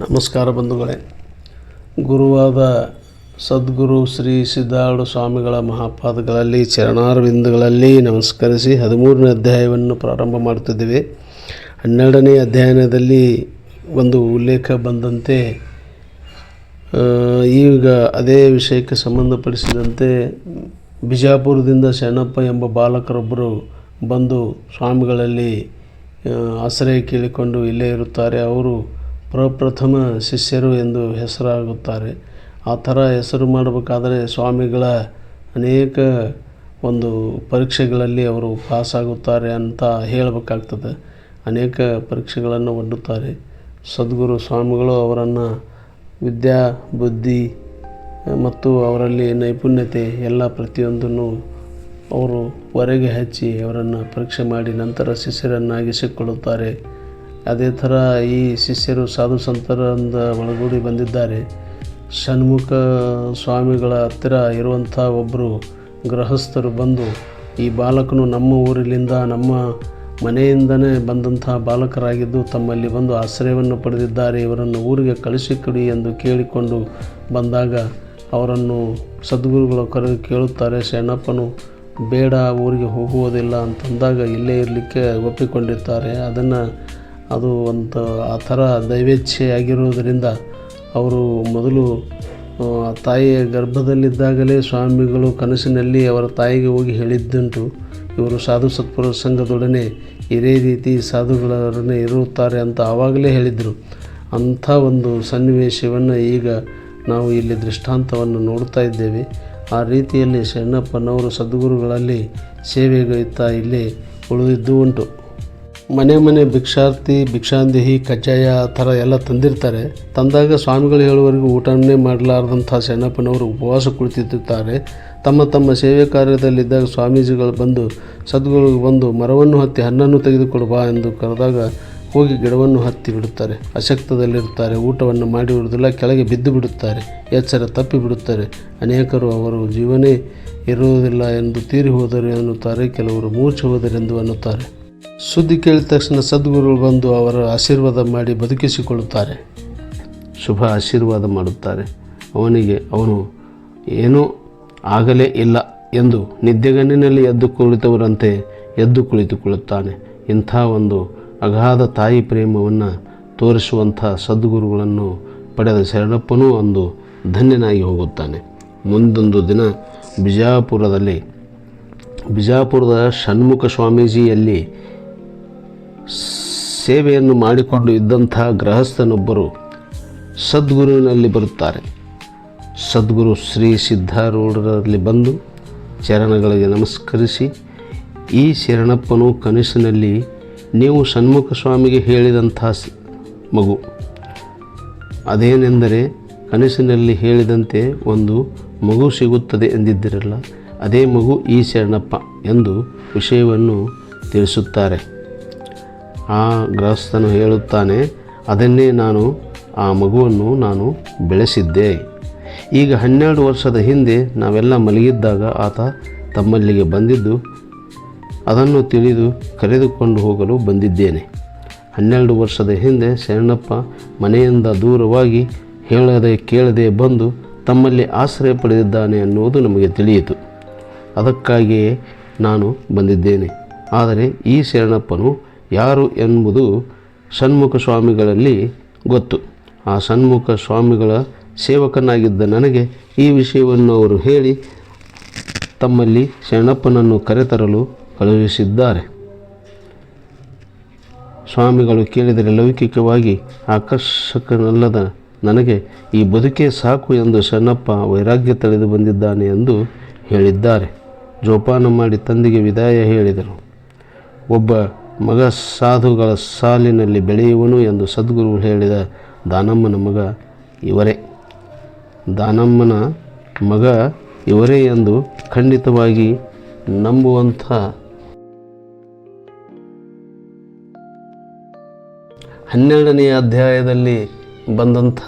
ನಮಸ್ಕಾರ ಬಂಧುಗಳೇ. ಗುರುವಾದ ಸದ್ಗುರು ಶ್ರೀ ಸಿದ್ಧಾರೂಢ ಸ್ವಾಮಿಗಳ ಮಹಾಪಾದಗಳಲ್ಲಿ, ಚರಣಾರವಿಂದಗಳಲ್ಲಿ ನಮಸ್ಕರಿಸಿ ಹದಿಮೂರನೇ ಅಧ್ಯಾಯವನ್ನು ಪ್ರಾರಂಭ ಮಾಡುತ್ತಿದ್ದೇವೆ. ಹನ್ನೆರಡನೇ ಅಧ್ಯಯನದಲ್ಲಿ ಒಂದು ಉಲ್ಲೇಖ ಬಂದಂತೆ ಈಗ ಅದೇ ವಿಷಯಕ್ಕೆ ಸಂಬಂಧಪಡಿಸಿದಂತೆ ಬಿಜಾಪುರದಿಂದ ಶರಣಪ್ಪ ಎಂಬ ಬಾಲಕರೊಬ್ಬರು ಬಂದು ಸ್ವಾಮಿಗಳಲ್ಲಿ ಆಶ್ರಯ ಕೇಳಿಕೊಂಡು ಇಲ್ಲೇ ಇರುತ್ತಾರೆ. ಅವರು ಪ್ರಪ್ರಥಮ ಶಿಷ್ಯರು ಎಂದು ಹೆಸರಾಗುತ್ತಾರೆ. ಆ ಥರ ಹೆಸರು ಮಾಡಬೇಕಾದರೆ ಸ್ವಾಮಿಗಳ ಅನೇಕ ಒಂದು ಪರೀಕ್ಷೆಗಳಲ್ಲಿ ಅವರು ಪಾಸಾಗುತ್ತಾರೆ ಅಂತ ಹೇಳಬೇಕಾಗ್ತದೆ. ಅನೇಕ ಪರೀಕ್ಷೆಗಳನ್ನು ಒಡ್ಡುತ್ತಾರೆ. ಸದ್ಗುರು ಸ್ವಾಮಿಗಳು ಅವರನ್ನು ವಿದ್ಯಾ, ಬುದ್ಧಿ ಮತ್ತು ಅವರಲ್ಲಿ ನೈಪುಣ್ಯತೆ ಎಲ್ಲ ಪ್ರತಿಯೊಂದನ್ನು ಅವರು ಹೊರಗೆ ಹಚ್ಚಿ ಅವರನ್ನು ಪರೀಕ್ಷೆ ಮಾಡಿ ನಂತರ ಶಿಷ್ಯರನ್ನಾಗಿಸಿಕೊಳ್ಳುತ್ತಾರೆ. ಅದೇ ಥರ ಈ ಶಿಷ್ಯರು ಸಾಧು ಸಂತರಿಂದ ಒಳಗೂಡಿ ಬಂದಿದ್ದಾರೆ. ಷಣ್ಮುಖ ಸ್ವಾಮಿಗಳ ಹತ್ತಿರ ಇರುವಂಥ ಒಬ್ಬರು ಗೃಹಸ್ಥರು ಬಂದು, ಈ ಬಾಲಕನು ನಮ್ಮ ಊರಿನಿಂದ ನಮ್ಮ ಮನೆಯಿಂದನೇ ಬಂದಂತಹ ಬಾಲಕರಾಗಿದ್ದು ತಮ್ಮಲ್ಲಿ ಬಂದು ಆಶ್ರಯವನ್ನು ಪಡೆದಿದ್ದಾರೆ, ಇವರನ್ನು ಊರಿಗೆ ಕಳಿಸಿಕೊಡಿ ಎಂದು ಕೇಳಿಕೊಂಡು ಬಂದಾಗ ಅವರನ್ನು ಸದ್ಗುರುಗಳು ಕರೆದು ಕೇಳುತ್ತಾರೆ, ಶರಣಪ್ಪನು, ಬೇಡ, ಊರಿಗೆ ಹೋಗುವುದಿಲ್ಲ ಅಂತಂದಾಗ ಇಲ್ಲೇ ಇರಲಿಕ್ಕೆ ಒಪ್ಪಿಕೊಂಡಿರ್ತಾರೆ. ಅದನ್ನು ಅದು ಒಂದು ಆ ಥರ ದೈವೇಚ್ಛೆಯಾಗಿರುವುದರಿಂದ ಅವರು ಮೊದಲು ತಾಯಿಯ ಗರ್ಭದಲ್ಲಿದ್ದಾಗಲೇ ಸ್ವಾಮಿಗಳು ಕನಸಿನಲ್ಲಿ ಅವರ ತಾಯಿಗೆ ಹೋಗಿ ಹೇಳಿದ್ದುಂಟು. ಇವರು ಸಾಧು ಸತ್ಪುರ ಸಂಘದೊಡನೆ ಇದೇ ರೀತಿ ಸಾಧುಗಳೊಡನೆ ಇರುತ್ತಾರೆ ಅಂತ ಆವಾಗಲೇ ಹೇಳಿದರು. ಅಂಥ ಒಂದು ಸನ್ನಿವೇಶವನ್ನು ಈಗ ನಾವು ಇಲ್ಲಿ ದೃಷ್ಟಾಂತವನ್ನು ನೋಡ್ತಾ ಇದ್ದೇವೆ. ಆ ರೀತಿಯಲ್ಲಿ ಶರಣಪ್ಪನವರು ಸದ್ಗುರುಗಳಲ್ಲಿ ಸೇವೆಗೈತಾ ಇಲ್ಲಿ ಉಳಿದಿದ್ದು ಉಂಟು. ಮನೆ ಮನೆ ಭಿಕ್ಷಾರ್ಥಿ ಭಿಕ್ಷಾಂದೇಹಿ, ಕಜ್ಜಾಯ ಆ ಥರ ಎಲ್ಲ ತಂದಿರ್ತಾರೆ. ತಂದಾಗ ಸ್ವಾಮಿಗಳು ಹೇಳುವವರೆಗೂ ಊಟವನ್ನೇ ಮಾಡಲಾರ್ದಂಥ ಶರಣಪ್ಪನವರು ಉಪವಾಸ ಕುಳಿತಿರ್ತಾರೆ. ತಮ್ಮ ತಮ್ಮ ಸೇವೆ ಕಾರ್ಯದಲ್ಲಿದ್ದಾಗ ಸ್ವಾಮೀಜಿಗಳು ಬಂದು, ಸದ್ಗುರುಗಳು ಬಂದು ಮರವನ್ನು ಹತ್ತಿ ಹಣ್ಣನ್ನು ತೆಗೆದುಕೊಡು ಬಾ ಎಂದು ಕರೆದಾಗ ಹೋಗಿ ಗಿಡವನ್ನು ಹತ್ತಿ ಬಿಡುತ್ತಾರೆ. ಅಶಕ್ತದಲ್ಲಿರುತ್ತಾರೆ ಊಟವನ್ನು ಮಾಡಿ ಬಿಡುವುದಿಲ್ಲ ಕೆಳಗೆ ಬಿದ್ದು ಬಿಡುತ್ತಾರೆ. ಎಚ್ಚರ ತಪ್ಪಿ ಬಿಡುತ್ತಾರೆ. ಅನೇಕರು ಅವರು, ಜೀವನೇ ಇರುವುದಿಲ್ಲ ಎಂದು ತೀರಿ ಹೋದರು ಎನ್ನುತ್ತಾರೆ. ಕೆಲವರು ಮೂರ್ಛೆ ಹೋದರೆಂದು ಅನ್ನುತ್ತಾರೆ. ಸುದ್ದಿ ಕೇಳಿದ ತಕ್ಷಣ ಸದ್ಗುರುಗಳು ಬಂದು ಅವರ ಆಶೀರ್ವಾದ ಮಾಡಿ ಬದುಕಿಸಿಕೊಳ್ಳುತ್ತಾರೆ. ಶುಭ ಆಶೀರ್ವಾದ ಮಾಡುತ್ತಾರೆ. ಅವನಿಗೆ ಅವನು ಏನೂ ಆಗಲೇ ಇಲ್ಲ ಎಂದು ನಿದ್ದೆಗಣ್ಣಿನಲ್ಲಿ ಎದ್ದು ಕುಳಿತವರಂತೆ ಎದ್ದು ಕುಳಿತುಕೊಳ್ಳುತ್ತಾನೆ. ಇಂಥ ಒಂದು ಅಗಾಧ ತಾಯಿ ಪ್ರೇಮವನ್ನು ತೋರಿಸುವಂಥ ಸದ್ಗುರುಗಳನ್ನು ಪಡೆದ ಶರಣಪ್ಪನೂ ಒಂದು ಧನ್ಯನಾಗಿ ಹೋಗುತ್ತಾನೆ. ಮುಂದೊಂದು ದಿನ ಬಿಜಾಪುರದಲ್ಲಿ, ಬಿಜಾಪುರದ ಷಣ್ಮುಖ ಸ್ವಾಮೀಜಿಯಲ್ಲಿ ಸೇವೆಯನ್ನು ಮಾಡಿಕೊಂಡು ಇದ್ದಂತಹ ಗೃಹಸ್ಥನೊಬ್ಬರು ಸದ್ಗುರುವಿನಲ್ಲಿ ಬರುತ್ತಾರೆ. ಸದ್ಗುರು ಶ್ರೀ ಸಿದ್ಧಾರೂಢರಲ್ಲಿ ಬಂದು ಚರಣಗಳಿಗೆ ನಮಸ್ಕರಿಸಿ, ಈ ಶರಣಪ್ಪನು ಕನಸಿನಲ್ಲಿ ನೀವು ಷಣ್ಮುಖ ಸ್ವಾಮಿಗೆ ಹೇಳಿದಂಥ ಮಗು. ಅದೇನೆಂದರೆ ಕನಸಿನಲ್ಲಿ ಹೇಳಿದಂತೆ ಒಂದು ಮಗು ಸಿಗುತ್ತದೆ ಎಂದಿದ್ದಿರಲ್ಲ, ಅದೇ ಮಗು ಈ ಶರಣಪ್ಪ ಎಂದು ವಿಷಯವನ್ನು ತಿಳಿಸುತ್ತಾರೆ. ಆ ಗೃಹಸ್ಥನು ಹೇಳುತ್ತಾನೆ, ಅದನ್ನೇ ನಾನು, ಆ ಮಗುವನ್ನು ನಾನು ಬೆಳೆಸಿದ್ದೆ. ಈಗ ಹನ್ನೆರಡು ವರ್ಷದ ಹಿಂದೆ ನಾವೆಲ್ಲ ಮಲಗಿದ್ದಾಗ ಆತ ತಮ್ಮಲ್ಲಿಗೆ ಬಂದಿದ್ದು, ಅದನ್ನು ತಿಳಿದು ಕರೆದುಕೊಂಡು ಹೋಗಲು ಬಂದಿದ್ದೇನೆ. ಹನ್ನೆರಡು ವರ್ಷದ ಹಿಂದೆ ಶರಣಪ್ಪ ಮನೆಯಿಂದ ದೂರವಾಗಿ ಹೇಳದೆ ಕೇಳದೆ ಬಂದು ತಮ್ಮಲ್ಲಿ ಆಶ್ರಯ ಪಡೆದಿದ್ದಾನೆ ಅನ್ನುವುದು ನಮಗೆ ತಿಳಿಯಿತು. ಅದಕ್ಕಾಗಿಯೇ ನಾನು ಬಂದಿದ್ದೇನೆ. ಆದರೆ ಈ ಶರಣಪ್ಪನು ಯಾರು ಎಂಬುದು ಷಣ್ಮುಖ ಸ್ವಾಮಿಗಳಲ್ಲಿ ಗೊತ್ತು. ಆ ಷಣ್ಮುಖ ಸ್ವಾಮಿಗಳ ಸೇವಕನಾಗಿದ್ದ ನನಗೆ ಈ ವಿಷಯವನ್ನು ಅವರು ಹೇಳಿ ತಮ್ಮಲ್ಲಿ ಶರಣಪ್ಪನನ್ನು ಕರೆತರಲು ಕಳುಹಿಸಿದ್ದಾರೆ. ಸ್ವಾಮಿಗಳು ಕೇಳಿದರೆ ಲೌಕಿಕವಾಗಿ ಆಕರ್ಷಕನಲ್ಲದ ನನಗೆ ಈ ಬದುಕೇ ಸಾಕು ಎಂದು ಶರಣಪ್ಪ ವೈರಾಗ್ಯ ತಳೆದು ಬಂದಿದ್ದಾನೆ ಎಂದು ಹೇಳಿದ್ದಾರೆ. ಜೋಪಾನ ಮಾಡಿ ತಂದೆಗೆ ವಿದಾಯ ಹೇಳಿದರು. ಒಬ್ಬ ಮಗ ಸಾಧುಗಳ ಸಾಲಿನಲ್ಲಿ ಬೆಳೆಯುವನು ಎಂದು ಸದ್ಗುರು ಹೇಳಿದ ದಾನಮ್ಮನ ಮಗ ಇವರೇ. ದಾನಮ್ಮನ ಮಗ ಇವರೇ ಎಂದು ಖಂಡಿತವಾಗಿ ನಂಬುವಂಥ ಹನ್ನೆರಡನೆಯ ಅಧ್ಯಾಯದಲ್ಲಿ ಬಂದಂಥ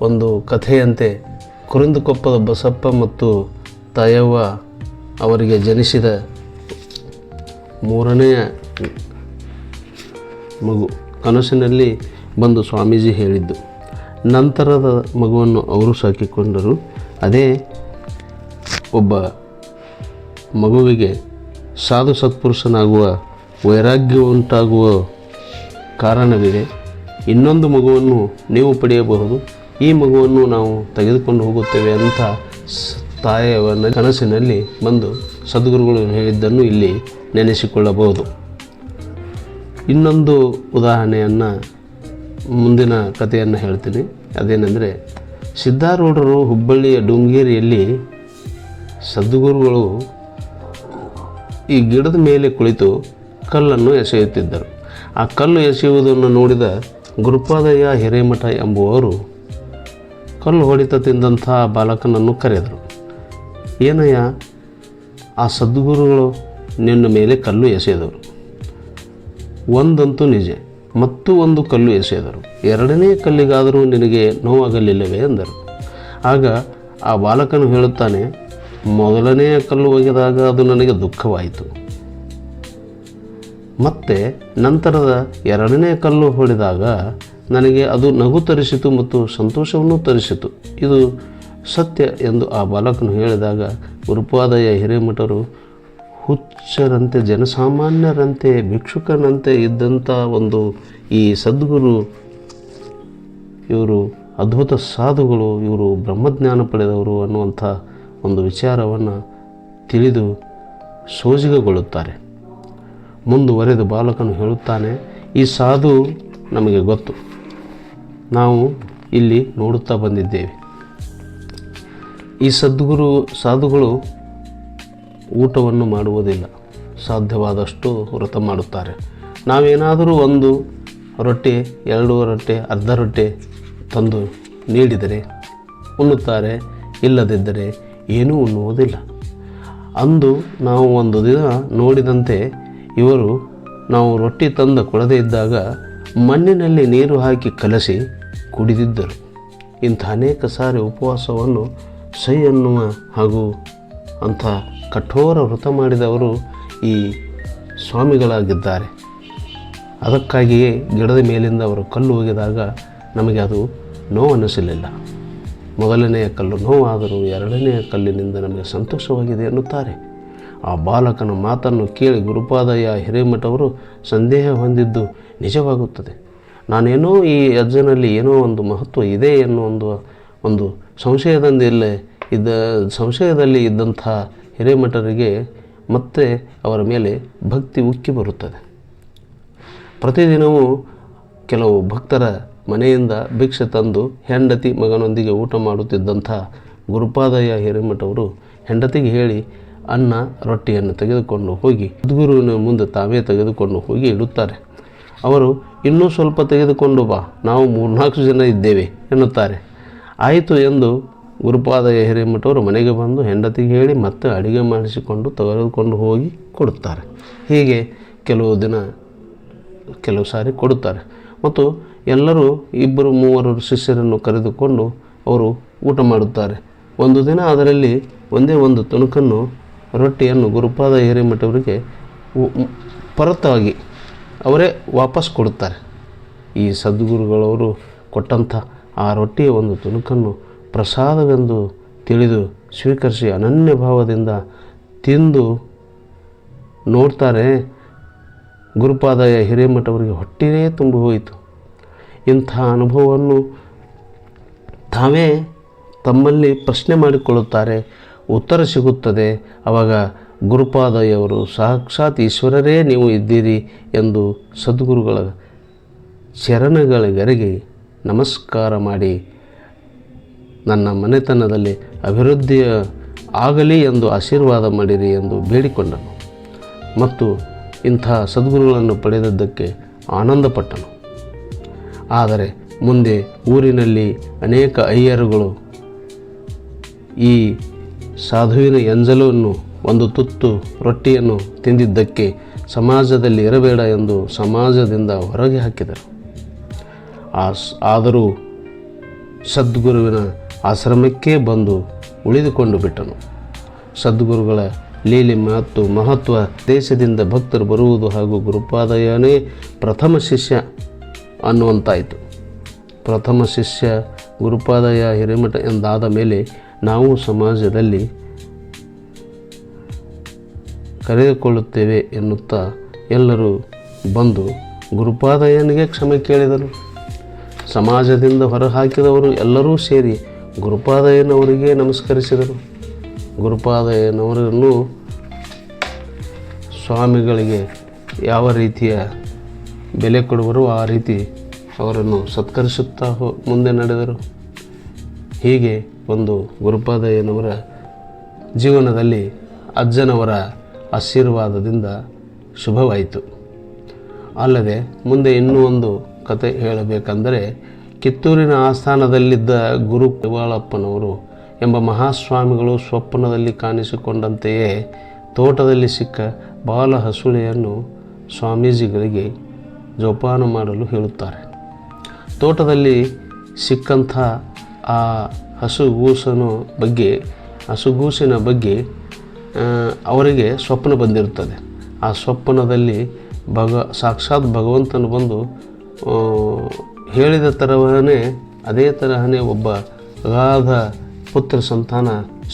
ಒಂದು ಕಥೆಯಂತೆ ಕುರಿಂದುಕೊಪ್ಪದ ಬಸಪ್ಪ ಮತ್ತು ತಾಯವ್ವ ಅವರಿಗೆ ಜನಿಸಿದ ಮೂರನೆಯ ಮಗು ಕನಸಿನಲ್ಲಿ ಬಂದು ಸ್ವಾಮೀಜಿ ಹೇಳಿದ್ದು. ನಂತರದ ಮಗುವನ್ನು ಅವರು ಸಾಕಿಕೊಂಡರು. ಅದೇ ಒಬ್ಬ ಮಗುವಿಗೆ ಸಾಧು ಸತ್ಪುರುಷನಾಗುವ ವೈರಾಗ್ಯ ಉಂಟಾಗುವ ಕಾರಣವಿದೆ. ಇನ್ನೊಂದು ಮಗುವನ್ನು ನೀವು ಪಡೆಯಬಹುದು. ಈ ಮಗುವನ್ನು ನಾವು ತೆಗೆದುಕೊಂಡು ಹೋಗುತ್ತೇವೆ ಅಂತ ತಾಯಿಯವನ ಕನಸಿನಲ್ಲಿ ಬಂದು ಸದ್ಗುರುಗಳು ಹೇಳಿದ್ದನ್ನು ಇಲ್ಲಿ ನೆನೆಸಿಕೊಳ್ಳಬಹುದು. ಇನ್ನೊಂದು ಉದಾಹರಣೆಯನ್ನು ಮುಂದಿನ ಕಥೆಯನ್ನು ಹೇಳ್ತೀನಿ. ಅದೇನೆಂದರೆ, ಸಿದ್ಧಾರೂಢರು ಹುಬ್ಬಳ್ಳಿಯ ಡುಂಗೇರಿಯಲ್ಲಿ ಸದ್ಗುರುಗಳು ಈ ಗಿಡದ ಮೇಲೆ ಕುಳಿತು ಕಲ್ಲನ್ನು ಎಸೆಯುತ್ತಿದ್ದರು. ಆ ಕಲ್ಲು ಎಸೆಯುವುದನ್ನು ನೋಡಿದ ಗುರುಪಾದಯ್ಯ ಹಿರೇಮಠ ಎಂಬುವರು ಕಲ್ಲು ಹೊಡಿತ ತಿಂದಂಥ ಬಾಲಕನನ್ನು ಕರೆದರು. ಏನಯ್ಯ, ಆ ಸದ್ಗುರುಗಳು ನಿನ್ನ ಮೇಲೆ ಕಲ್ಲು ಎಸೆದವರು. ಒಂದಂತೂ ನಿಜ, ಮತ್ತು ಒಂದು ಕಲ್ಲು ಎಸೆದರು. ಎರಡನೇ ಕಲ್ಲಿಗಾದರೂ ನಿನಗೆ ನೋವಾಗಲಿಲ್ಲವೇ ಎಂದರು ಆಗ ಆ ಬಾಲಕನು ಹೇಳುತ್ತಾನೆ ಮೊದಲನೆಯ ಕಲ್ಲು ಒಗೆದಾಗ ಅದು ನನಗೆ ದುಃಖವಾಯಿತು. ಮತ್ತೆ ನಂತರದ ಎರಡನೇ ಕಲ್ಲು ಹೊಡೆದಾಗ ನನಗೆ ಅದು ನಗು ತರಿಸಿತು ಮತ್ತು ಸಂತೋಷವನ್ನು ತರಿಸಿತು. ಇದು ಸತ್ಯ ಎಂದು ಆ ಬಾಲಕನು ಹೇಳಿದಾಗ ಗುರುಪಾದಯ್ಯ ಹಿರೇಮಠರು ಹುಚ್ಚರಂತೆ, ಜನಸಾಮಾನ್ಯರಂತೆ, ಭಿಕ್ಷುಕನಂತೆ ಇದ್ದಂಥ ಒಂದು ಈ ಸದ್ಗುರು, ಇವರು ಅದ್ಭುತ ಸಾಧುಗಳು, ಇವರು ಬ್ರಹ್ಮಜ್ಞಾನ ಪಡೆದವರು ಅನ್ನುವಂಥ ಒಂದು ವಿಚಾರವನ್ನು ತಿಳಿದು ಸೋಜಿಗಗೊಳ್ಳುತ್ತಾರೆ. ಮುಂದುವರೆದು ಬಾಲಕನು ಹೇಳುತ್ತಾನೆ, ಈ ಸಾಧು ನಮಗೆ ಗೊತ್ತು. ನಾವು ಇಲ್ಲಿ ನೋಡುತ್ತಾ ಬಂದಿದ್ದೇವೆ. ಈ ಸದ್ಗುರು, ಸಾಧುಗಳು ಊಟವನ್ನು ಮಾಡುವುದಿಲ್ಲ. ಸಾಧ್ಯವಾದಷ್ಟು ವ್ರತ ಮಾಡುತ್ತಾರೆ. ನಾವೇನಾದರೂ ಒಂದು ರೊಟ್ಟಿ, ಎರಡು ರೊಟ್ಟಿ, ಅರ್ಧ ರೊಟ್ಟಿ ತಂದು ನೀಡಿದರೆ ಉಣ್ಣುತ್ತಾರೆ, ಇಲ್ಲದಿದ್ದರೆ ಏನೂ ಉಣ್ಣುವುದಿಲ್ಲ. ಅಂದು ನಾವು ಒಂದು ದಿನ ನೋಡಿದಂತೆ ಇವರು ನಾವು ರೊಟ್ಟಿ ತಂದ ಕೊಡದೇ ಇದ್ದಾಗ ಮಣ್ಣಿನಲ್ಲಿ ನೀರು ಹಾಕಿ ಕಲಸಿ ಕುಡಿದಿದ್ದರು. ಇಂಥ ಅನೇಕ ಸಾರಿ ಉಪವಾಸವನ್ನು ಸೈ ಅನ್ನುವ ಹಾಗೂ ಅಂಥ ಕಠೋರ ವ್ರತ ಮಾಡಿದವರು ಈ ಸ್ವಾಮಿಗಳಾಗಿದ್ದಾರೆ. ಅದಕ್ಕಾಗಿಯೇ ಗಿಡದ ಮೇಲಿಂದ ಅವರು ಕಲ್ಲು ಒಗೆದಾಗ ನಮಗೆ ಅದು ನೋವು ಅನ್ನಿಸಲಿಲ್ಲ ಮೊದಲನೆಯ ಕಲ್ಲು ನೋವಾದರೂ ಎರಡನೆಯ ಕಲ್ಲಿನಿಂದ ನಮಗೆ ಸಂತೋಷವಾಗಿದೆ ಎನ್ನುತ್ತಾರೆ. ಆ ಬಾಲಕನ ಮಾತನ್ನು ಕೇಳಿ ಗುರುಪಾದಯ್ಯ ಹಿರೇಮಠವರು ಸಂದೇಹ ಹೊಂದಿದ್ದು ನಿಜವಾಗುತ್ತದೆ. ನಾನೇನೋ ಈ ಅಜ್ಜನಲ್ಲಿ ಏನೋ ಒಂದು ಮಹತ್ವ ಇದೆ ಎನ್ನುವ ಒಂದು ಒಂದು ಸಂಶಯದಿಂದಲೇ ಇದ್ದ ಸಂಶಯದಲ್ಲಿ ಇದ್ದಂಥ ಹಿರೇಮಠರಿಗೆ ಮತ್ತೆ ಅವರ ಮೇಲೆ ಭಕ್ತಿ ಉಕ್ಕಿ ಬರುತ್ತದೆ. ಪ್ರತಿದಿನವೂ ಕೆಲವು ಭಕ್ತರ ಮನೆಯಿಂದ ಭಿಕ್ಷೆ ತಂದು ಹೆಂಡತಿ ಮಗನೊಂದಿಗೆ ಊಟ ಮಾಡುತ್ತಿದ್ದಂಥ ಗುರುಪಾದಯ್ಯ ಹಿರೇಮಠವರು ಹೆಂಡತಿಗೆ ಹೇಳಿ, ಅನ್ನ, ರೊಟ್ಟಿಯನ್ನು ತೆಗೆದುಕೊಂಡು ಹೋಗಿ, ಸದ್ಗುರುವಿನ ಮುಂದೆ ತಾವೇ ತೆಗೆದುಕೊಂಡು ಹೋಗಿ ಇಡುತ್ತಾರೆ. ಅವರು, ಇನ್ನೂ ಸ್ವಲ್ಪ ತೆಗೆದುಕೊಂಡು ಬಾ, ನಾವು ಮೂರ್ನಾಲ್ಕು ಜನ ಇದ್ದೇವೆ, ಎನ್ನುತ್ತಾರೆ. ಆಯಿತು ಎಂದು ಗುರುಪಾದಯ್ಯ ಹಿರೇಮಠವರು ಮನೆಗೆ ಬಂದು ಹೆಂಡತಿಗೆ ಹೇಳಿ ಮತ್ತೆ ಅಡುಗೆ ಮಾಡಿಸಿಕೊಂಡು ತೆಗೆದುಕೊಂಡು ಹೋಗಿ ಕೊಡುತ್ತಾರೆ. ಹೀಗೆ ಕೆಲವು ದಿನ, ಕೆಲವು ಸಾರಿ ಕೊಡುತ್ತಾರೆ. ಮತ್ತು ಎಲ್ಲರೂ ಇಬ್ಬರು ಮೂವರು ಶಿಷ್ಯರನ್ನು ಕರೆದುಕೊಂಡು ಅವರು ಊಟ ಮಾಡುತ್ತಾರೆ. ಒಂದು ದಿನ ಅದರಲ್ಲಿ ಒಂದೇ ಒಂದು ತುಣುಕನ್ನು, ರೊಟ್ಟಿಯನ್ನು ಗುರುಪಾದ ಹಿರೇಮಠವರಿಗೆ ಪರತಾಗಿ ಅವರೇ ವಾಪಸ್ ಕೊಡುತ್ತಾರೆ. ಈ ಸದ್ಗುರುಗಳವರು ಕೊಟ್ಟಂಥ ಆ ರೊಟ್ಟಿಯ ಒಂದು ತುಣುಕನ್ನು ಪ್ರಸಾದವೆಂದು ತಿಳಿದು ಸ್ವೀಕರಿಸಿ ಅನನ್ಯ ಭಾವದಿಂದ ತಿಂದು ನೋಡ್ತಾರೆ, ಗುರುಪಾದಯ ಹಿರೇಮಠವರಿಗೆ ಹೊಟ್ಟೆಯೇ ತುಂಬಿ ಹೋಯಿತು. ಇಂಥ ಅನುಭವವನ್ನು ತಾವೇ ತಮ್ಮಲ್ಲಿ ಪ್ರಶ್ನೆ ಮಾಡಿಕೊಳ್ಳುತ್ತಾರೆ, ಉತ್ತರ ಸಿಗುತ್ತದೆ. ಆವಾಗ ಗುರುಪಾದಯ್ಯವರು ಸಾಕ್ಷಾತ್ ಈಶ್ವರರೇ ನೀವು ಇದ್ದೀರಿ ಎಂದು ಸದ್ಗುರುಗಳ ಚರಣಗಳಿಗರಿಗೆ ನಮಸ್ಕಾರ ಮಾಡಿ ನನ್ನ ಮನೆತನದಲ್ಲಿ ಅಭಿವೃದ್ಧಿಯ ಆಗಲಿ ಎಂದು ಆಶೀರ್ವಾದ ಮಾಡಿರಿ ಎಂದು ಬೇಡಿಕೊಂಡನು. ಮತ್ತು ಇಂಥ ಸದ್ಗುರುಗಳನ್ನು ಪಡೆದದ್ದಕ್ಕೆ ಆನಂದಪಟ್ಟನು. ಆದರೆ ಮುಂದೆ ಊರಿನಲ್ಲಿ ಅನೇಕ ಅಯ್ಯರುಗಳು ಈ ಸಾಧುವಿನ ಎಂಜಲವನ್ನು, ಒಂದು ತುತ್ತು ರೊಟ್ಟಿಯನ್ನು ತಿಂದಿದ್ದಕ್ಕೆ ಸಮಾಜದಲ್ಲಿ ಇರಬೇಡ ಎಂದು ಸಮಾಜದಿಂದ ಹೊರಗೆ ಹಾಕಿದರು. ಆ ಆದರೂ ಸದ್ಗುರುವಿನ ಆಶ್ರಮಕ್ಕೆ ಬಂದು ಉಳಿದುಕೊಂಡು ಬಿಟ್ಟನು. ಸದ್ಗುರುಗಳ ಲೀಲೆ ಮತ್ತು ಮಹತ್ವ ದೇಶದಿಂದ ಭಕ್ತರು ಬರುವುದು ಹಾಗೂ ಗುರುಪಾದಯನೇ ಪ್ರಥಮ ಶಿಷ್ಯ ಅನ್ನುವಂತಾಯಿತು. ಪ್ರಥಮ ಶಿಷ್ಯ ಗುರುಪಾದಯ ಹಿರೇಮಠ ಎಂದಾದ ಮೇಲೆ ನಾವು ಸಮಾಜದಲ್ಲಿ ಕರೆದುಕೊಳ್ಳುತ್ತೇವೆ ಎನ್ನುತ್ತಾ ಎಲ್ಲರೂ ಬಂದು ಗುರುಪಾದಯ್ಯನಿಗೆ ಕ್ಷಮೆ ಕೇಳಿದರು. ಸಮಾಜದಿಂದ ಹೊರಹಾಕಿದವರು ಎಲ್ಲರೂ ಸೇರಿ ಗುರುಪಾದಯ್ಯನವರಿಗೆ ನಮಸ್ಕರಿಸಿದರು ಗುರುಪಾದಯ್ಯನವರನ್ನು ಸ್ವಾಮಿಗಳಿಗೆ ಯಾವ ರೀತಿಯ ಬೆಲೆ ಕೊಡುವರೋ ಆ ರೀತಿ ಅವರನ್ನು ಸತ್ಕರಿಸುತ್ತಾ ಹೋ, ಮುಂದೆ ನಡೆದರು. ಹೀಗೆ ಒಂದು ಗುರುಪಾದಯ್ಯನವರ ಜೀವನದಲ್ಲಿ ಅಜ್ಜನವರ ಆಶೀರ್ವಾದದಿಂದ ಶುಭವಾಯಿತು. ಅಲ್ಲದೆ ಮುಂದೆ ಇನ್ನೂ ಒಂದು ಕತೆ ಹೇಳಬೇಕೆಂದರೆ ಕಿತ್ತೂರಿನ ಆಸ್ಥಾನದಲ್ಲಿದ್ದ ಗುರು ಕೈವಾಳಪ್ಪನವರು ಎಂಬ ಮಹಾಸ್ವಾಮಿಗಳು ಸ್ವಪ್ನದಲ್ಲಿ ಕಾಣಿಸಿಕೊಂಡಂತೆಯೇ ತೋಟದಲ್ಲಿ ಸಿಕ್ಕ ಬಾಲ ಹಸುಳೆಯನ್ನು ಸ್ವಾಮೀಜಿಗಳಿಗೆ ಜೋಪಾನ ಮಾಡಲು ಹೇಳುತ್ತಾರೆ. ತೋಟದಲ್ಲಿ ಸಿಕ್ಕಂಥ ಆ ಹಸುಗೂಸನ ಬಗ್ಗೆ ಹಸುಗೂಸಿನ ಬಗ್ಗೆ ಅವರಿಗೆ ಸ್ವಪ್ನ ಬಂದಿರುತ್ತದೆ. ಆ ಸ್ವಪ್ನದಲ್ಲಿ ಭಗ, ಸಾಕ್ಷಾತ್ ಭಗವಂತನು ಬಂದು ಹೇಳಿದ ತರಹನೇ ಅದೇ ತರಹನೇ ಒಬ್ಬ ಅಗಾಧ ಪುತ್ರ ಸಂತಾನ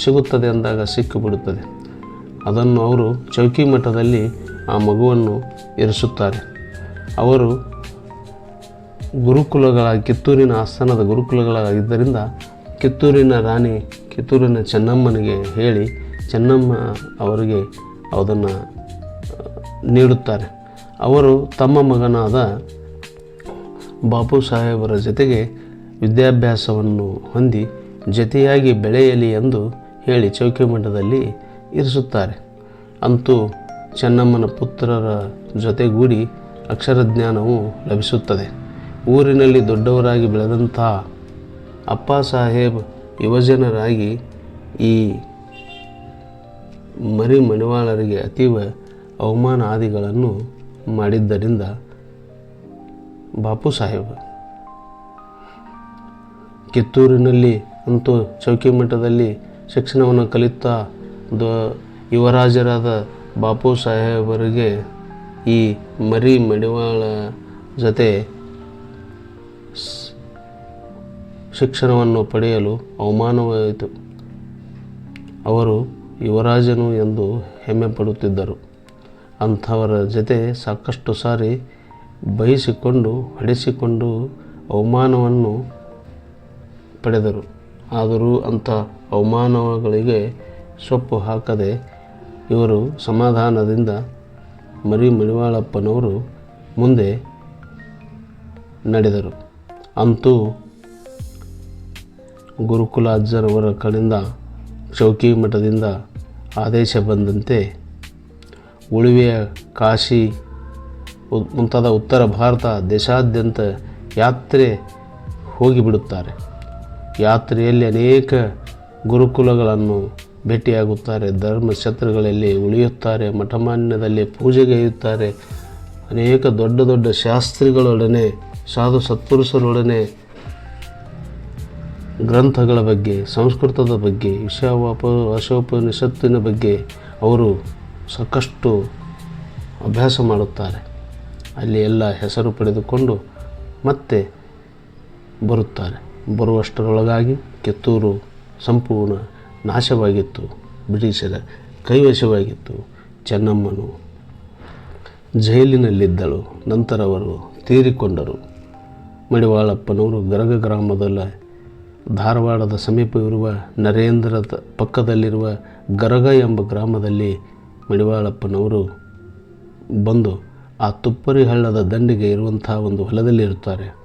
ಸಿಗುತ್ತದೆ ಅಂದಾಗ ಸಿಕ್ಕಿಬಿಡುತ್ತದೆ. ಅದನ್ನು ಅವರು ಚೌಕಿ ಮಠದಲ್ಲಿ ಆ ಮಗುವನ್ನು ಇರಿಸುತ್ತಾರೆ. ಅವರು ಗುರುಕುಲಗಳ ಕಿತ್ತೂರಿನ ಆಸ್ಥಾನದ ಗುರುಕುಲಗಳಾಗಿದ್ದರಿಂದ ಕಿತ್ತೂರಿನ ರಾಣಿ ಕಿತ್ತೂರಿನ ಚೆನ್ನಮ್ಮನಿಗೆ ಹೇಳಿ ಚೆನ್ನಮ್ಮ ಅವರಿಗೆ ಅದನ್ನು ನೀಡುತ್ತಾರೆ. ಅವರು ತಮ್ಮ ಮಗನಾದ ಬಾಪು ಸಾಹೇಬರ ಜೊತೆಗೆ ವಿದ್ಯಾಭ್ಯಾಸವನ್ನು ಹೊಂದಿ ಜೊತೆಯಾಗಿ ಬೆಳೆಯಲಿ ಎಂದು ಹೇಳಿ ಚೌಕಿ ಮಠದಲ್ಲಿ ಇರಿಸುತ್ತಾರೆ. ಅಂತೂ ಚೆನ್ನಮ್ಮನ ಪುತ್ರರ ಜೊತೆಗೂಡಿ ಅಕ್ಷರಜ್ಞಾನವು ಲಭಿಸುತ್ತದೆ. ಊರಿನಲ್ಲಿ ದೊಡ್ಡವರಾಗಿ ಬೆಳೆದಂಥ ಅಪ್ಪ ಸಾಹೇಬ್ ಯುವಜನರಾಗಿ ಈ ಮರಿ ಮಣಿವಾಳರಿಗೆ ಅತೀವ ಅವಮಾನ ಆದಿಗಳನ್ನು ಮಾಡಿದ್ದರಿಂದ ಬಾಪು ಸಾಹೇಬ್. ಕಿತ್ತೂರಿನಲ್ಲಿ ಅಂತೂ ಚೌಕಿ ಮಠದಲ್ಲಿ ಶಿಕ್ಷಣವನ್ನು ಕಲಿತಾ ದ ಯುವರಾಜರಾದ ಬಾಪು ಸಾಹೇಬರಿಗೆ ಈ ಮರಿ ಮಡಿವಾಳ ಜೊತೆ ಶಿಕ್ಷಣವನ್ನು ಪಡೆಯಲು ಅವಮಾನವಾಯಿತು. ಅವರು ಯುವರಾಜನು ಎಂದು ಹೆಮ್ಮೆ ಪಡುತ್ತಿದ್ದರು. ಅಂಥವರ ಜೊತೆ ಸಾಕಷ್ಟು ಸಾರಿ ಬಯಸಿಕೊಂಡು, ಹಡಿಸಿಕೊಂಡು ಅವಮಾನವನ್ನು ಪಡೆದರು. ಆದರೂ ಅಂಥ ಅವಮಾನಗಳಿಗೆ ಸೊಪ್ಪು ಹಾಕದೆ ಇವರು ಸಮಾಧಾನದಿಂದ ಮರಿ ಮಣಿವಾಳಪ್ಪನವರು ಮುಂದೆ ನಡೆದರು. ಅಂತೂ ಗುರುಕುಲ ಅಜ್ಜರವರ ಕಡೆಯಿಂದ, ಚೌಕಿ ಮಠದಿಂದ ಆದೇಶ ಬಂದಂತೆ ಉಳಿವೆಯ ಕಾಶಿ ಮುಂತಾದ ಉತ್ತರ ಭಾರತ ದೇಶಾದ್ಯಂತ ಯಾತ್ರೆ ಹೋಗಿಬಿಡುತ್ತಾರೆ. ಯಾತ್ರೆಯಲ್ಲಿ ಅನೇಕ ಗುರುಕುಲಗಳನ್ನು ಭೇಟಿಯಾಗುತ್ತಾರೆ ಧರ್ಮಛತ್ರಗಳಲ್ಲಿ ಉಳಿಯುತ್ತಾರೆ, ಮಠಮಾನ್ಯದಲ್ಲಿ ಪೂಜೆಗೈಯುತ್ತಾರೆ ಅನೇಕ ದೊಡ್ಡ ದೊಡ್ಡ ಶಾಸ್ತ್ರಿಗಳೊಡನೆ, ಸಾಧು ಸತ್ಪುರುಷರೊಡನೆ ಗ್ರಂಥಗಳ ಬಗ್ಗೆ, ಸಂಸ್ಕೃತದ ಬಗ್ಗೆ ವಿಷಾವಪ ಅಶೋಪನಿಷತ್ತಿನ ಬಗ್ಗೆ ಅವರು ಸಾಕಷ್ಟು ಅಭ್ಯಾಸ ಮಾಡುತ್ತಾರೆ. ಅಲ್ಲಿ ಎಲ್ಲ ಹೆಸರು ಪಡೆದುಕೊಂಡು ಮತ್ತೆ ಬರುತ್ತಾರೆ. ಬರುವಷ್ಟರೊಳಗಾಗಿ ಕಿತ್ತೂರು ಸಂಪೂರ್ಣ ನಾಶವಾಗಿತ್ತು. ಬ್ರಿಟಿಷರ ಕೈವಶವಾಗಿತ್ತು. ಚೆನ್ನಮ್ಮನು ಜೈಲಿನಲ್ಲಿದ್ದಳು. ನಂತರ ಅವರು ತೀರಿಕೊಂಡರು. ಮಡಿವಾಳಪ್ಪನವರು ಗರಗ ಗ್ರಾಮದಲ್ಲ, ಧಾರವಾಡದ ಸಮೀಪವಿರುವ ನರೇಂದ್ರದ ಪಕ್ಕದಲ್ಲಿರುವ ಗರಗ ಎಂಬ ಗ್ರಾಮದಲ್ಲಿ ಮಡಿವಾಳಪ್ಪನವರು ಬಂದು ಆ ತುಪ್ಪರಿ ಹಳ್ಳದ ದಂಡಿಗೆ ಇರುವಂಥ ಒಂದು ಹೊಲದಲ್ಲಿ ಇರುತ್ತಾರೆ.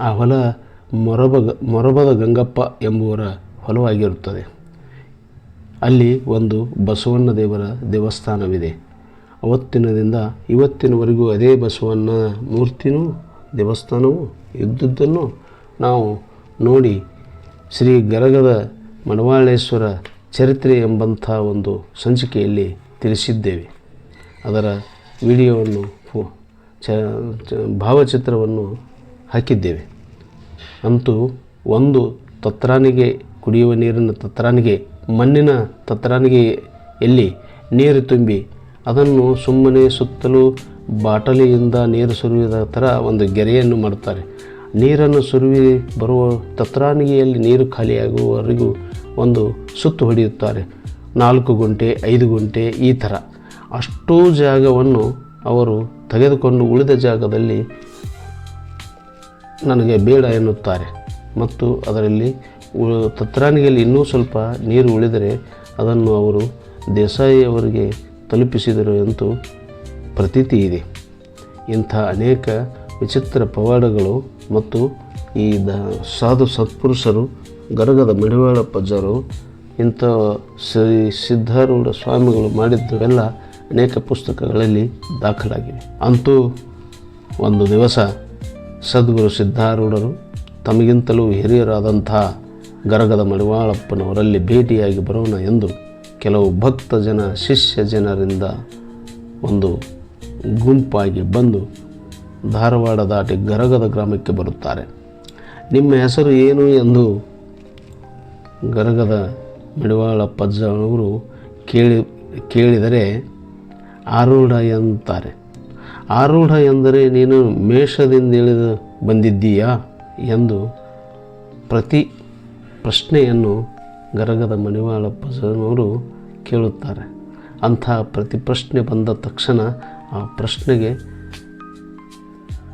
ಆ ಹೊಲ ಮೊರಬ ಮೊರಬದ ಗಂಗಪ್ಪ ಎಂಬುವರ ಹೊಲವಾಗಿರುತ್ತದೆ. ಅಲ್ಲಿ ಒಂದು ಬಸವಣ್ಣ ದೇವರ ದೇವಸ್ಥಾನವಿದೆ. ಅವತ್ತಿನದಿಂದ ಇವತ್ತಿನವರೆಗೂ ಅದೇ ಬಸವಣ್ಣ ಮೂರ್ತಿನೂ, ದೇವಸ್ಥಾನವೂ ಇದ್ದುದನ್ನು ನಾವು ನೋಡಿ ಶ್ರೀ ಗರಗದ ಮಣವಾಳೇಶ್ವರ ಚರಿತ್ರೆ ಎಂಬಂಥ ಒಂದು ಸಂಚಿಕೆಯಲ್ಲಿ ತಿಳಿಸಿದ್ದೇವೆ. ಅದರ ವಿಡಿಯೋವನ್ನು ಚ ಭಾವಚಿತ್ರವನ್ನು ಹಾಕಿದ್ದೇವೆ. ಅಂತೂ ಒಂದು ತತ್ರಾನಿಗೆ ಕುಡಿಯುವ ನೀರಿನ ತತ್ರಾನಿಗೆ, ಮಣ್ಣಿನ ತತ್ರಾನಿಗೆ ಎಲ್ಲಿ ನೀರು ತುಂಬಿ ಅದನ್ನು ಸುಮ್ಮನೆ ಸುತ್ತಲೂ ಬಾಟಲಿಯಿಂದ ನೀರು ಸುರಿಯುವ ಥರ ಒಂದು ಗೆರೆಯನ್ನು ಮಾಡುತ್ತಾರೆ. ನೀರನ್ನು ಸುರುವಿ ಬರುವ ತತ್ರಾನಿಗೆಯಲ್ಲಿ ನೀರು ಖಾಲಿಯಾಗುವವರೆಗೂ ಒಂದು ಸುತ್ತು ಹೊಡೆಯುತ್ತಾರೆ. ನಾಲ್ಕು ಗುಂಟೆ, ಐದು ಗುಂಟೆ ಈ ಥರ. ಅಷ್ಟೂ ಜಾಗವನ್ನು ಅವರು ತೆಗೆದುಕೊಂಡು ಉಳಿದ ಜಾಗದಲ್ಲಿ ನನಗೆ ಬೇಡ ಎನ್ನುತ್ತಾರೆ. ಮತ್ತು ಅದರಲ್ಲಿ ತತ್ರಾನಿಗೆಯಲ್ಲಿ ಇನ್ನೂ ಸ್ವಲ್ಪ ನೀರು ಉಳಿದರೆ ಅದನ್ನು ಅವರು ದೇಸಾಯಿ ಅವರಿಗೆ ತಲುಪಿಸಿದರು ಎಂದು ಪ್ರತೀತಿ ಇದೆ. ಇಂಥ ಅನೇಕ ವಿಚಿತ್ರ ಪವಾಡಗಳು ಮತ್ತು ಈ ದ, ಸಾಧು ಸತ್ಪುರುಷರು, ಗರಗದ ಮಡಿವಾಳ ಪಜ್ಜರು ಇಂಥ ಶ್ರೀ ಸಿದ್ಧಾರೂಢ ಸ್ವಾಮಿಗಳು ಮಾಡಿದ್ದವೆಲ್ಲ ಅನೇಕ ಪುಸ್ತಕಗಳಲ್ಲಿ ದಾಖಲಾಗಿವೆ ಅಂತೂ ಒಂದು ದಿವಸ ಸದ್ಗುರು ಸಿದ್ಧಾರೂಢರು ತಮಗಿಂತಲೂ ಹಿರಿಯರಾದಂಥ ಗರಗದ ಮಡಿವಾಳಪ್ಪನವರಲ್ಲಿ ಭೇಟಿಯಾಗಿ ಬರೋಣ ಎಂದು ಕೆಲವು ಭಕ್ತ ಜನ, ಶಿಷ್ಯ ಜನರಿಂದ ಒಂದು ಗುಂಪಾಗಿ ಬಂದು ಧಾರವಾಡ ದಾಟಿ ಗರಗದ ಗ್ರಾಮಕ್ಕೆ ಬರುತ್ತಾರೆ. ನಿಮ್ಮ ಹೆಸರು ಏನು ಎಂದು ಗರಗದ ಮಡಿವಾಳಪ್ಪಜ್ಜನವರು ಕೇಳಿ ಕೇಳಿದರೆ ಆರೂಢ ಎಂತಾರೆ. ಆರೂಢ ಎಂದರೆ ನೀನು ಮೇಷದಿಂದ ಇಳಿದು ಬಂದಿದ್ದೀಯಾ ಎಂದು ಪ್ರತಿ ಪ್ರಶ್ನೆಯನ್ನು ಗರಗದ ಮಣಿವಾಳಪ್ಪನವರು ಕೇಳುತ್ತಾರೆ. ಅಂಥ ಪ್ರತಿ ಪ್ರಶ್ನೆ ಬಂದ ತಕ್ಷಣ ಆ ಪ್ರಶ್ನೆಗೆ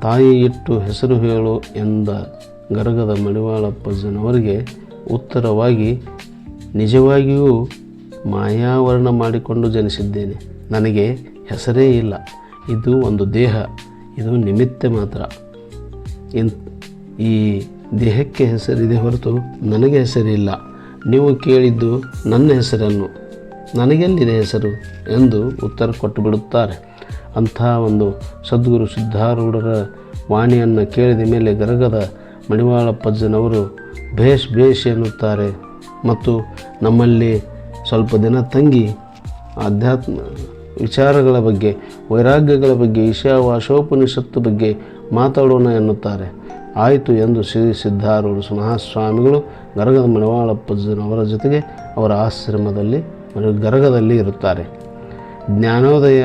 ತಾಯಿ ಇಟ್ಟು ಹೆಸರು ಹೇಳು ಎಂದ ಗರಗದ ಮಣಿವಾಳಪ್ಪಜ್ಜನವರಿಗೆ ಉತ್ತರವಾಗಿ, ನಿಜವಾಗಿಯೂ ಮಾಯಾವರಣ ಮಾಡಿಕೊಂಡು ಜನಿಸಿದ್ದೇನೆ. ನನಗೆ ಹೆಸರೇ ಇಲ್ಲ. ಇದು ಒಂದು ದೇಹ, ಇದು ನಿಮಿತ್ತ ಮಾತ್ರ. ಇನ್, ಈ ದೇಹಕ್ಕೆ ಹೆಸರಿದೆ ಹೊರತು ನನಗೆ ಹೆಸರಿಲ್ಲ ನೀವು ಕೇಳಿದ್ದು ನನ್ನ ಹೆಸರನ್ನು, ನನಗೆಲ್ಲಿದೆ ಹೆಸರು ಎಂದು ಉತ್ತರ ಕೊಟ್ಟು ಬಿಡುತ್ತಾರೆ ಅಂಥ ಒಂದು ಸದ್ಗುರು ಸಿದ್ಧಾರೂಢರ ವಾಣಿಯನ್ನು ಕೇಳಿದ ಮೇಲೆ ಗರಗದ ಮಣಿವಾಳಪ್ಪಜ್ಜನವರು ಭೇಷ್ ಭೇಷ್ ಎನ್ನುತ್ತಾರೆ. ಮತ್ತು ನಮ್ಮಲ್ಲಿ ಸ್ವಲ್ಪ ದಿನ ತಂಗಿ ಆಧ್ಯಾತ್ಮ ವಿಚಾರಗಳ ಬಗ್ಗೆ, ವೈರಾಗ್ಯಗಳ ಬಗ್ಗೆ ಈಶಾವಾಶೋಪನಿಷತ್ತು ಬಗ್ಗೆ ಮಾತಾಡೋಣ ಎನ್ನುತ್ತಾರೆ. ಆಯಿತು ಎಂದು ಶ್ರೀ ಸಿದ್ಧಾರೂಢ ಮಹಾಸ್ವಾಮಿಗಳು ಗರಗದ ಮಣವಾಳಪ್ಪಜ್ಜನವರ ಜೊತೆಗೆ ಅವರ ಆಶ್ರಮದಲ್ಲಿ ಗರಗದಲ್ಲಿ ಇರುತ್ತಾರೆ. ಜ್ಞಾನೋದಯ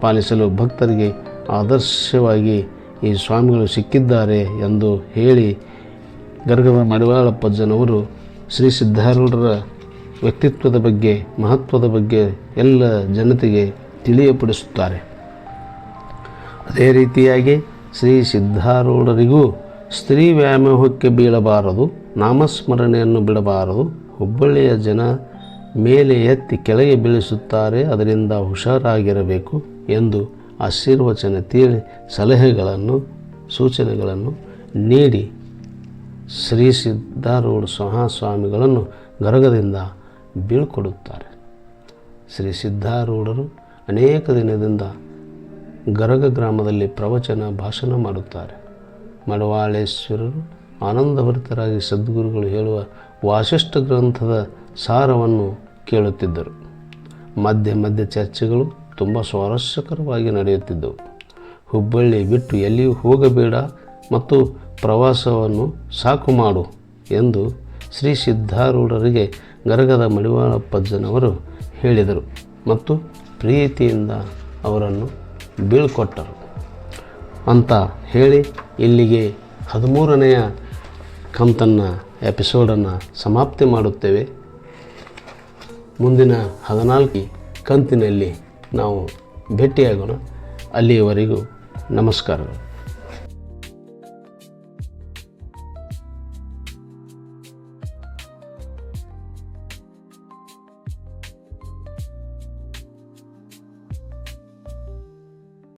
ಪಾಲಿಸಲು ಭಕ್ತರಿಗೆ ಆದರ್ಶವಾಗಿ ಈ ಸ್ವಾಮಿಗಳು ಸಿಕ್ಕಿದ್ದಾರೆ ಎಂದು ಹೇಳಿ ಗರಗದ ಮಡಿವಾಳಪ್ಪಜ್ಜನವರು ಶ್ರೀ ಸಿದ್ಧಾರೂಢರ ವ್ಯಕ್ತಿತ್ವದ ಬಗ್ಗೆ, ಮಹತ್ವದ ಬಗ್ಗೆ ಎಲ್ಲ ಜನತೆಗೆ ತಿಳಿಯಪಡಿಸುತ್ತಾರೆ. ಅದೇ ರೀತಿಯಾಗಿ ಶ್ರೀ ಸಿದ್ಧಾರೂಢರಿಗೂ ಸ್ತ್ರೀ ವ್ಯಾಮೋಹಕ್ಕೆ ಬೀಳಬಾರದು, ನಾಮಸ್ಮರಣೆಯನ್ನು ಬಿಡಬಾರದು, ಹುಬ್ಬಳ್ಳಿಯ ಜನ ಮೇಲೆ ಎತ್ತಿ ಕೆಳಗೆ ಬೀಳಿಸುತ್ತಾರೆ, ಅದರಿಂದ ಹುಷಾರಾಗಿರಬೇಕು ಎಂದು ಆಶೀರ್ವಚನ ತೀರಿ ಸಲಹೆಗಳನ್ನು, ಸೂಚನೆಗಳನ್ನು ನೀಡಿ ಶ್ರೀ ಸಿದ್ಧಾರೂಢ ಮಹಾಸ್ವಾಮಿಗಳನ್ನು ಗರಗದಿಂದ ಬೀಳ್ಕೊಡುತ್ತಾರೆ. ಶ್ರೀ ಸಿದ್ಧಾರೂಢರು ಅನೇಕ ದಿನದಿಂದ ಗರಗ ಗ್ರಾಮದಲ್ಲಿ ಪ್ರವಚನ, ಭಾಷಣ ಮಾಡುತ್ತಾರೆ. ಮಡವಾಳೇಶ್ವರರು ಆನಂದಭರಿತರಾಗಿ ಸದ್ಗುರುಗಳು ಹೇಳುವ ವಾಸಿಷ್ಠ ಗ್ರಂಥದ ಸಾರವನ್ನು ಕೇಳುತ್ತಿದ್ದರು. ಮಧ್ಯ ಮಧ್ಯ ಚರ್ಚೆಗಳು ತುಂಬ ಸ್ವಾರಸ್ಯಕರವಾಗಿ ನಡೆಯುತ್ತಿದ್ದವು. ಹುಬ್ಬಳ್ಳಿ ಬಿಟ್ಟು ಎಲ್ಲಿಯೂ ಹೋಗಬೇಡ ಮತ್ತು ಪ್ರವಾಸವನ್ನು ಸಾಕು ಮಾಡು ಎಂದು ಶ್ರೀ ಸಿದ್ಧಾರೂಢರಿಗೆ ಗರಗದ ಮಡಿವಾಳಪ್ಪಜ್ಜನವರು ಹೇಳಿದರು. ಮತ್ತು ಪ್ರೀತಿಯಿಂದ ಅವರನ್ನು ಬೀಳ್ಕೊಟ್ಟರು. ಅಂತ ಹೇಳಿ ಇಲ್ಲಿಗೆ ಹದಿಮೂರನೆಯ ಕಂತನ್ನು ಎಪಿಸೋಡನ್ನು ಸಮಾಪ್ತಿ ಮಾಡುತ್ತೇವೆ. ಮುಂದಿನ ಹದಿನಾಲ್ಕು ಕಂತಿನಲ್ಲಿ ನಾವು ಭೇಟಿಯಾಗೋಣ. ಅಲ್ಲಿಯವರೆಗೂ ನಮಸ್ಕಾರಗಳು.